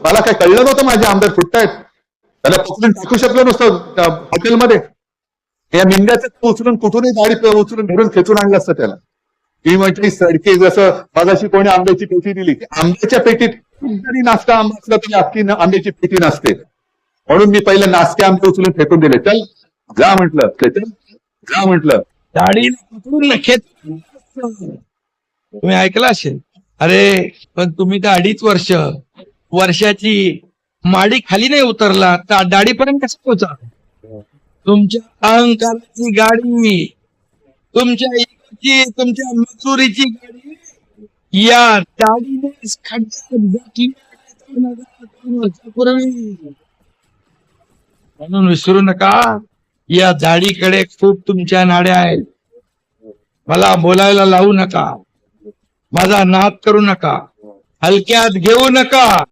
मला काय कळलं नव्हतं माझे आमदार फुटतायत. त्याला पकडून टाकू शकलो नसतं हॉटेलमध्ये. या मेंढ्याचं उचलून कुठूनही गाडी उचलून घरून खेचून आणलं असतं त्याला. मी म्हटली सडके जसं मगाशी कोणी आंब्याची पेटी दिली. आंब्याच्या पेटीत जरी नाश्ता आंबा असला तरी अख्खी आंब्याची पेटी नसते. म्हणून मी पहिले नाश्ते आंबे उचलून फेकून दिले. चल जा म्हटलं चेतन जा म्हटलं. गाडी पकडून खेच तुम्ही ऐकलं असेल? अरे पण तुम्ही तर अडीच वर्ष वर्षाची माडी खाली नाही उतरला तर दाढीपर्यंत कसं पोचा तुमच्या अहंकाराची गाडी तुमच्या तुमच्या मजुरीची गाडी या म्हणून विसरू नका या झाडीकडे खूप तुमच्या नाड्या आहेत. मला बोलायला लावू नका. माझा नाद करू नका. हलक्यात घेऊ नका.